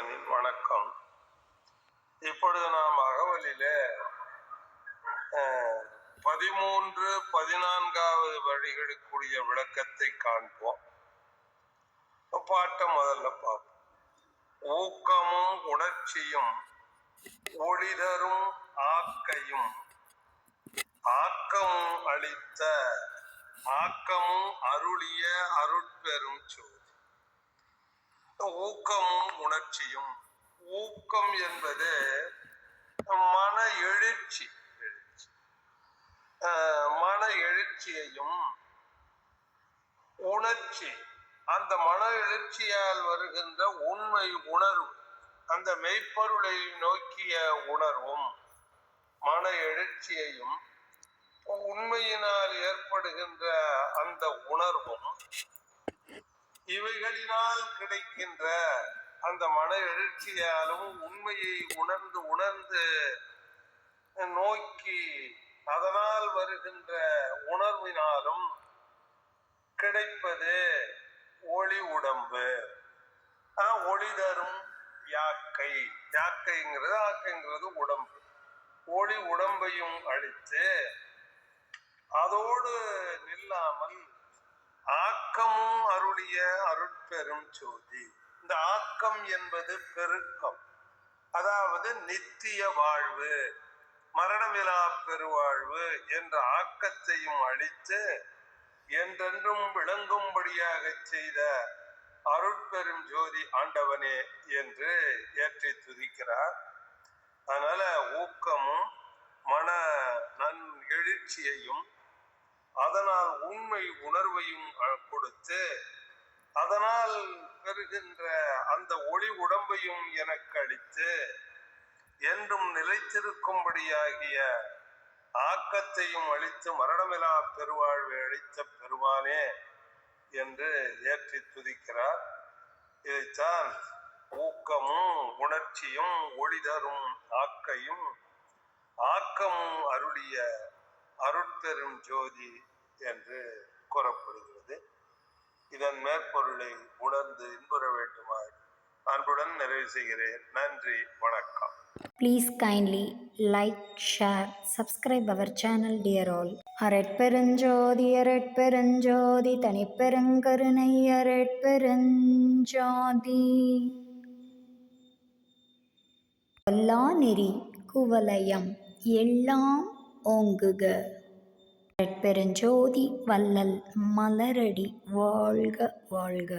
சம்பந்தனின் வணக்கம். இப்பொழுது நாம் அகவலில பதிமூன்று பதினான்காவது வழிகளுக்குரிய விளக்கத்தை காண்போம். பாட்டை முதல்ல பார்ப்போம். ஊக்கமும் உணர்ச்சியும் ஒளிதரும் ஆக்கையும். ஆக்கமும் அளித்த ஆக்கமும் அருளிய அருட்பெரும் சோதி. ஊக்கமும் உணர்ச்சியும் ஊக்கம் என்பது மன எழுச்சி எழுச்சி. ஆஹ் மன எழுச்சியையும் உணர்ச்சி அந்த மன எழுச்சியால் வருகின்ற உண்மை உணர்வு அந்த மெய்ப்பொருளை நோக்கிய உணர்வும் மன எழுச்சியையும் உண்மையினால் ஏற்படுகின்ற அந்த உணர்வும் இவைகளினால் கிடைக்கின்ற அந்த மன எழுச்சியாலும் உண்மையை உணர்ந்து உணர்ந்து நோக்கி அதனால் வருகின்ற உணர்வினாலும் கிடைப்பது ஒளி உடம்பு. ஒளி தரும் யாக்கை. யாக்கைங்கிறது ஆக்கைங்கிறது உடம்பு. ஒளி உடம்பையும் அழித்து அதோடு நில்லாமல் ஆக்கம் அருளிய அருட்பெரும் ஜோதி. இந்த ஆக்கம் என்பது பெருக்கம். அதாவது நித்திய வாழ்வு மரணமிலா பெருவாழ்வு என்ற ஆக்கத்தையும் அளித்து என்றென்றும் விளங்கும்படியாக செய்த அருட்பெரும் ஜோதி ஆண்டவனே என்று ஏற்றி துதிக்கிறார். அதனால ஊக்கமும் மன நன் எழுச்சியையும் அதனால் உண்மை உணர்வையும் கொடுத்து அதனால் பெறுகின்ற அந்த ஒளி உடம்பையும் எனக்கு அளித்து என்றும் நிலைத்திருக்கும்படியாகிய ஆக்கத்தையும் அளித்து மரணமிலா பெருவாழ்வை அளித்த பெருமானே என்று ஏற்றி துதிக்கிறார். இதைத்தான் ஊக்கமும் உணர்ச்சியும் ஒளி தரும் ஆக்கையும் ஆக்கமும் அருளிய அருட்பெரும் ஜோதி என்று கூறப்படுகிறது. இதன் மேற்பொருளை உணர்ந்து இன்புற வேண்டுமாய் அன்புடன் நிறைவு செய்கிறேன். நன்றி வணக்கம். Please kindly like, share, subscribe our channel dear all. அரட்பெருஞ்சோதி அரட்பெருஞ்சோதி தனிப்பெருங்கருணை அரட்பெருஞ்சோதி. கொல்லா நெறி குவலயம் எல்லாம் ஓங்குக. அரட்பெருஞ்சோதி வள்ளல் மலரடி வாழ்க வாழ்க.